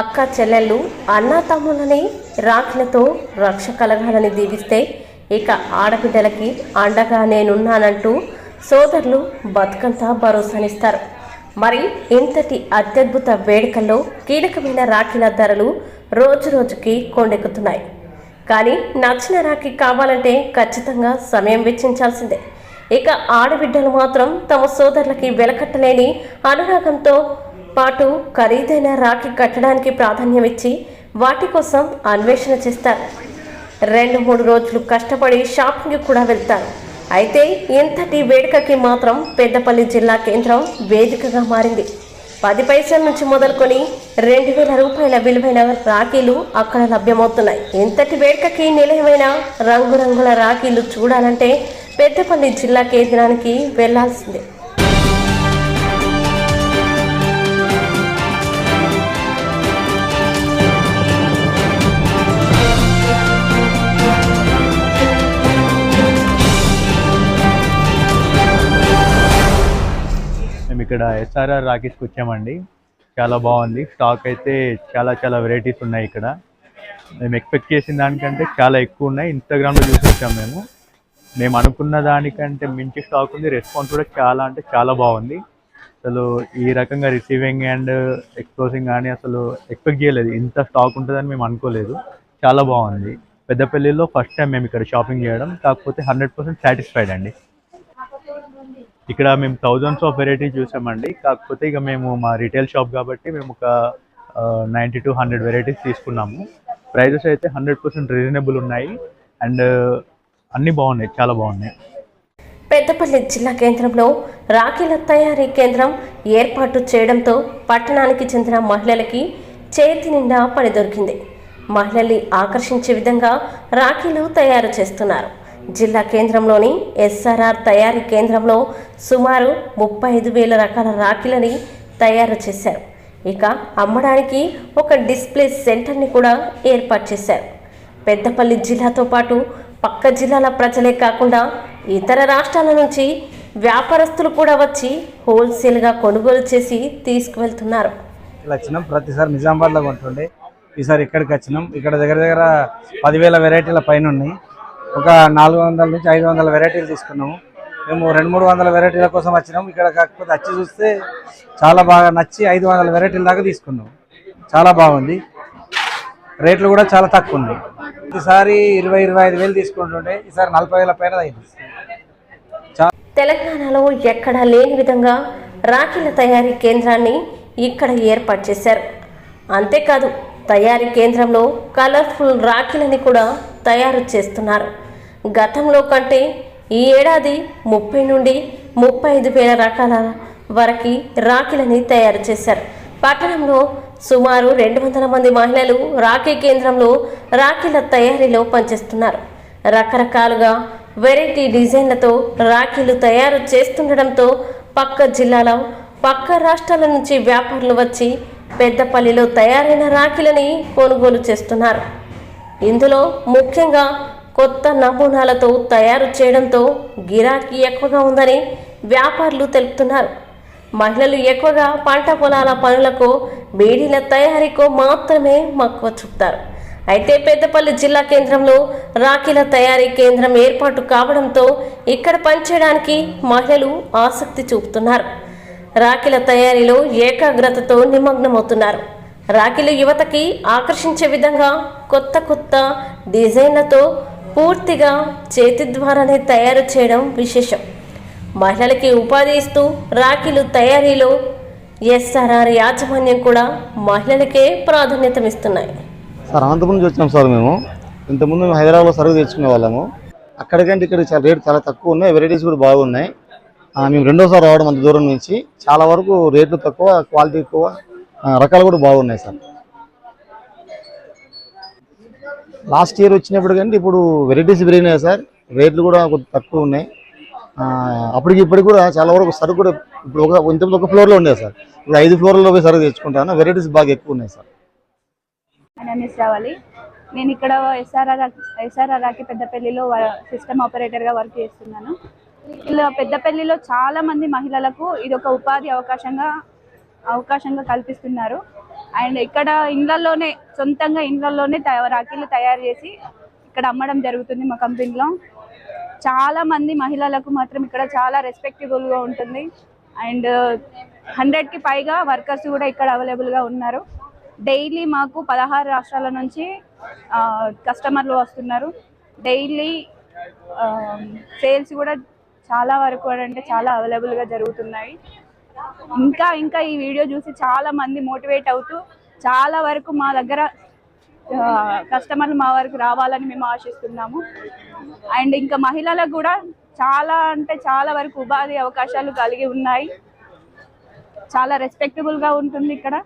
అక్క చెల్లెళ్ళు అన్నా తమ్ములని రాఖీలతో రక్ష కలగాలని దీవిస్తే ఇక ఆడబిడ్డలకి అండగా నేనున్నానంటూ సోదరులు బతుకంతా భరోసానిస్తారు. మరి ఇంతటి అత్యద్భుత వేడుకల్లో కీలకమైన రాఖీల ధరలు రోజు రోజుకి కొండెక్కుతున్నాయి. కానీ నచ్చిన రాఖీ కావాలంటే ఖచ్చితంగా సమయం వెచ్చించాల్సిందే. ఇక ఆడబిడ్డలు మాత్రం తమ సోదరులకి వెలకట్టలేని అనురాగంతో పాటు ఖరీదైన రాఖీ కట్టడానికి ప్రాధాన్యం ఇచ్చి వాటి కోసం అన్వేషణ చేస్తారు. రెండు మూడు రోజులు కష్టపడి షాపింగ్కి కూడా వెళ్తారు. అయితే ఇంతటి వేడుకకి మాత్రం పెద్దపల్లి జిల్లా కేంద్రం వేదికగా మారింది. పది పైసల నుంచి మొదలుకొని రెండు వేల రూపాయల విలువైన రాఖీలు అక్కడ లభ్యమవుతున్నాయి. ఇంతటి వేడుకకి నిలయమైన రంగురంగుల రాఖీలు చూడాలంటే పెద్దపల్లి జిల్లా కేంద్రానికి వెళ్ళాల్సిందే. ఇక్కడ ఎస్ఆర్ఆర్ రాకీస్కి వచ్చామండి. చాలా బాగుంది. స్టాక్ అయితే చాలా చాలా వెరైటీస్ ఉన్నాయి ఇక్కడ. మేము ఎక్స్పెక్ట్ చేసిన దానికంటే చాలా ఎక్కువ ఉన్నాయి. ఇన్స్టాగ్రామ్లో చూసి వచ్చాం మేము. మేము అనుకున్న దానికంటే మించి స్టాక్ ఉంది. రెస్పాన్స్ కూడా చాలా అంటే చాలా బాగుంది. అసలు ఈ రకంగా రిసీవింగ్ అండ్ ఎక్స్పోజింగ్ కానీ అసలు ఎక్స్పెక్ట్ చేయలేదు. ఇంత స్టాక్ ఉంటుందని మేము అనుకోలేదు. చాలా బాగుంది. పెద్దపల్లిలో ఫస్ట్ టైం మేము ఇక్కడ షాపింగ్ చేయడం. కాకపోతే హండ్రెడ్ పర్సెంట్ సాటిస్ఫైడ్ అండి. ఇక్కడ మేము థౌజండ్స్ ఆఫ్ వెరైటీ చూసామండి. కాకపోతే ఇక మేము మా రిటైల్ షాప్ కాబట్టి మేము ఒక నైంటీ టు హండ్రెడ్ వెరైటీస్ తీసుకున్నాము. ప్రైజెస్ అయితే హండ్రెడ్ పర్సెంట్ రీజనబుల్ ఉన్నాయి. అండ్ అన్నీ బాగున్నాయి. చాలా బాగున్నాయి. పెద్దపల్లి జిల్లా కేంద్రంలో రాఖీల తయారీ కేంద్రం ఏర్పాటు చేయడంతో పట్టణానికి చెందిన మహిళలకి చేతి నిండా పని దొరికింది. మహిళల్ని ఆకర్షించే విధంగా రాఖీలు తయారు చేస్తున్నారు. జిల్లా కేంద్రంలోని ఎస్ఆర్ఆర్ తయారీ కేంద్రంలో సుమారు ముప్పై ఐదు వేల రకాల రాఖీలని తయారు చేశారు. ఇక అమ్మడానికి ఒక డిస్ప్లే సెంటర్ని కూడా ఏర్పాటు చేశారు. పెద్దపల్లి జిల్లాతో పాటు పక్క జిల్లాల ప్రజలే కాకుండా ఇతర రాష్ట్రాల నుంచి వ్యాపారస్తులు కూడా వచ్చి హోల్సేల్గా కొనుగోలు చేసి తీసుకువెళ్తున్నారు. వచ్చినాం. ప్రతిసారి నిజామాబాద్లో కొంటుండే. ఈసారి ఇక్కడికి వచ్చినాం. ఇక్కడ దగ్గర దగ్గర పదివేల వెరైటీల పైన ఉన్నాయి. ఒక నాలుగు వందల నుంచి ఐదు వందల వెరైటీలు తీసుకున్నాము. మేము రెండు మూడు వందల వెరైటీల కోసం వచ్చినాము. ఇక్కడ కాకపోతే వచ్చి చూస్తే చాలా బాగా నచ్చి ఐదు వందల వెరైటీల దాకా తీసుకున్నాం చాలా బాగుంది. రేట్లు కూడా చాలా తక్కువ ఉన్నాయి. ఈసారి ఇరవై ఇరవై ఐదు వేలు తీసుకుంటుంటే ఈసారి నలభై వేల పైన అయింది. తెలంగాణలో ఎక్కడా లేని విధంగా రాఖీల తయారీ కేంద్రాన్ని ఇక్కడ ఏర్పాటు చేశారు. అంతేకాదు తయారీ కేంద్రంలో కలర్ఫుల్ రాఖీలని కూడా తయారు చేస్తున్నారు. గతంలో కంటే ఈ ఏడాది ముప్పై నుండి ముప్పై ఐదు వేల రకాల వరకు రాఖీలని తయారు చేశారు. పట్టణంలో సుమారు రెండు వందల మంది మహిళలు రాఖీ కేంద్రంలో రాఖీల తయారీలో పనిచేస్తున్నారు. రకరకాలుగా వెరైటీ డిజైన్లతో రాఖీలు తయారు చేస్తుండడంతో పక్క జిల్లాల పక్క రాష్ట్రాల నుంచి వ్యాపారులు వచ్చి పెద్దపల్లిలో తయారైన రాఖీలని కొనుగోలు చేస్తున్నారు. ఇందులో ముఖ్యంగా కొత్త నమూనాలతో తయారు చేయడంతో గిరాకీ ఎక్కువగా ఉందని వ్యాపారులు తెలుపుతున్నారు. మహిళలు ఎక్కువగా పంట పొలాల పనులకు బీడీల తయారీకో మాత్రమే మక్కువ చూపుతారు. అయితే పెద్దపల్లి జిల్లా కేంద్రంలో రాఖీల తయారీ కేంద్రం ఏర్పాటు కావడంతో ఇక్కడ పనిచేయడానికి మహిళలు ఆసక్తి చూపుతున్నారు. రాఖీల తయారీలో ఏకాగ్రతతో నిమగ్నమవుతున్నారు. రాఖీలు యువతకి ఆకర్షించే విధంగా కొత్త కొత్త డిజైన్లతో పూర్తిగా చేతి ద్వారానే తయారు చేయడం విశేషం. మహిళలకి ఉపాధి ఇస్తూ రాఖీలు తయారీలో ఎస్ఆర్ఆర్ యాజమాన్యం కూడా మహిళలకే ప్రాధాన్యతనిస్తున్నాయి. సార్ అనంతపురం నుంచి వచ్చినాం సార్ మేము. ఇంతకుముందు మేము హైదరాబాద్లో సరుకు తెచ్చుకునే వాళ్ళము. అక్కడికంటే ఇక్కడ చాలా రేటు చాలా తక్కువ ఉన్నాయి వెరైటీస్ కూడా బాగున్నాయి. మేము రెండోసారి రావడం అంత దూరం నుంచి. చాలా వరకు రేట్లు తక్కువ క్వాలిటీ ఎక్కువ రకాలు కూడా బాగున్నాయి సార్. లాస్ట్ ఇయర్ వచ్చినప్పుడు కంటే ఇప్పుడు వెరైటీస్ పెరిగినాయి సార్. రేట్లు కూడా తక్కువ ఉన్నాయి. ఆ, అప్పటికి ఇప్పటికి కూడా చాలా వరకు సరుకు కూడా ఇప్పుడు ఒక ఇంతకుముందు ఒక ఫ్లోర్లో ఉండేది సార్. ఇప్పుడు ఐదు ఫ్లోర్లో పోయి సరుకు తెచ్చుకుంటాను. వెరైటీస్ బాగా ఎక్కువ ఉన్నాయి సార్. రావాలి. నేను ఇక్కడ ఎస్ఆర్ఆర్ ఎస్ఆర్ఆర్ రాకి పెద్దపల్లిలో సిస్టమ్ ఆపరేటర్గా వర్క్ చేస్తున్నాను. ఇలా పెద్దపల్లిలో చాలా మంది మహిళలకు ఇది ఒక ఉపాధి అవకాశంగా అవకాశంగా కల్పిస్తున్నారు. అండ్ ఇక్కడ ఇండ్లలోనే సొంతంగా ఇండ్లలోనే తయ- రాఖీలు తయారు చేసి ఇక్కడ అమ్మడం జరుగుతుంది మా కంపెనీలో. చాలా మంది మహిళలకు మాత్రం ఇక్కడ చాలా రెస్పెక్టబుల్గా ఉంటుంది. అండ్ హండ్రెడ్కి పైగా వర్కర్స్ కూడా ఇక్కడ అవైలబుల్గా ఉన్నారు. డైలీ మాకు పదహారు రాష్ట్రాల నుంచి కస్టమర్లు వస్తున్నారు. డైలీ సేల్స్ కూడా చాలా వరకు అంటే చాలా అవైలబుల్గా జరుగుతున్నాయి. ఇంకా ఇంకా ఈ వీడియో చూసి చాలా మంది మోటివేట్ అవుతూ చాలా వరకు మా దగ్గర కస్టమర్లు మా వరకు రావాలని మేము ఆశిస్తున్నాము. అండ్ ఇంకా మహిళలకు కూడా చాలా అంటే చాలా వరకు ఉపాధి అవకాశాలు కలిగి ఉన్నాయి. చాలా రెస్పెక్టబుల్గా ఉంటుంది ఇక్కడ.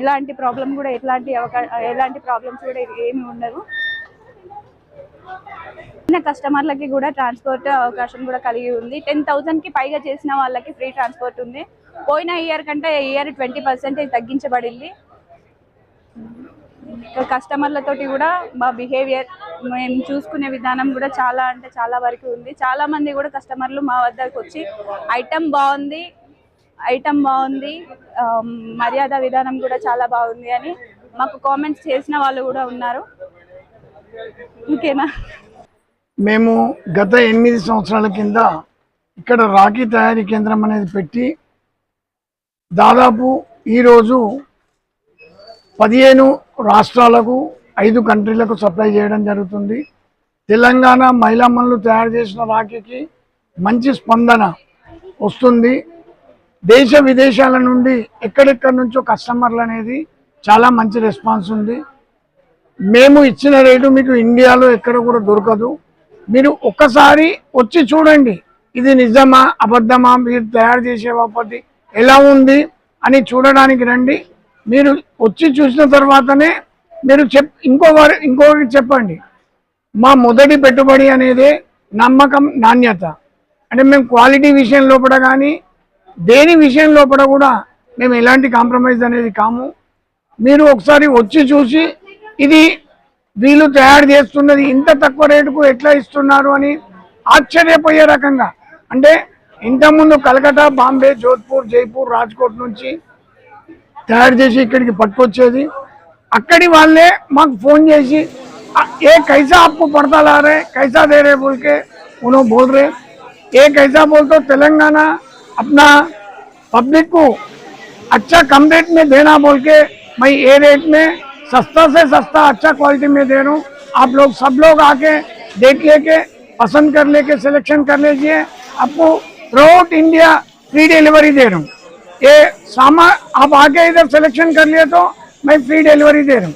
ఎలాంటి ప్రాబ్లం కూడా ఎలాంటి అవకా ఎలాంటి ప్రాబ్లమ్స్ కూడా ఏమి ఉండవు. వచ్చిన కస్టమర్లకి కూడా ట్రాన్స్పోర్ట్ అవకాశం కూడా కలిగి ఉంది. టెన్ థౌసండ్కి పైగా చేసిన వాళ్ళకి ఫ్రీ ట్రాన్స్పోర్ట్ ఉంది. పోయిన ఇయర్ కంటే ఇయర్ ట్వంటీ పర్సెంటేజ్ తగ్గించబడింది. కస్టమర్లతోటి కూడా మా బిహేవియర్ మేము చూసుకునే విధానం కూడా చాలా అంటే చాలా వరకు ఉంది. చాలా మంది కూడా కస్టమర్లు మా వద్దకు వచ్చి ఐటమ్ బాగుంది ఐటమ్ బాగుంది మర్యాద విధానం కూడా చాలా బాగుంది అని మాకు కామెంట్స్ చేసిన వాళ్ళు కూడా ఉన్నారు. ఇంకేనా మేము గత ఎనిమిది సంవత్సరాల కింద ఇక్కడ రాఖీ తయారీ కేంద్రం అనేది పెట్టి దాదాపు ఈరోజు పదిహేను రాష్ట్రాలకు ఐదు కంట్రీలకు సప్లై చేయడం జరుగుతుంది. తెలంగాణ మహిళా మనులు తయారు చేసిన రాఖీకి మంచి స్పందన వస్తుంది. దేశ విదేశాల నుండి ఎక్కడెక్కడి నుంచో కస్టమర్లు అనేది చాలా మంచి రెస్పాన్స్ ఉంది. మేము ఇచ్చిన రేటు మీకు ఇండియాలో ఎక్కడ కూడా దొరకదు. మీరు ఒక్కసారి వచ్చి చూడండి. ఇది నిజమా? అబద్ధమా? మీరు తయారు చేసే పద్ధతి ఎలా ఉంది? అని చూడడానికి రండి. మీరు వచ్చి చూసిన తర్వాతనే మీరు చెప్ ఇంకొకరి ఇంకొకరికి చెప్పండి. మా మొదటి పెట్టుబడి అనేది నమ్మకం నాణ్యత. అంటే మేము క్వాలిటీ విషయం లోపల కానీ దేని విషయం లోపల కూడా మేము ఎలాంటి కాంప్రమైజ్ అనేది కాము. మీరు ఒకసారి వచ్చి చూసి ఇది వీళ్ళు తయారు చేస్తున్నది ఇంత తక్కువ రేటుకు ఎట్లా ఇస్తున్నారు అని ఆశ్చర్యపోయే రకంగా అంటే ఇంతకుముందు కలకత్తా బాంబే జోధ్పూర్ జైపూర్ రాజ్కోట్ నుంచి తయారు చేసి ఇక్కడికి పట్టుకొచ్చేది అక్కడి వాళ్ళే మాకు ఫోన్ చేసి "ఆ, ఏ కైసా आपको पड़ता ला रहे कैसा दे रहे बोल के उन्होंने बोल रहे ये कैसा बोल तो तेलंगाना अपना पब्लिक को अच्छा कम रेट में देना बोल के मैं ये रेट में सस्ता से सस्ता अच्छा क्वालिटी में दे रहा हूँ। आप लोग सब लोग आके देख लेके, पसंद कर लेके सिलेक्शन कर लीजिए। आपको थ्रूआउट इंडिया फ्री डिलीवरी दे रहा हूँ। ये सामान, आप आके इधर सिलेक्शन कर लिए तो मैं फ्री डिलीवरी दे रहा हूँ।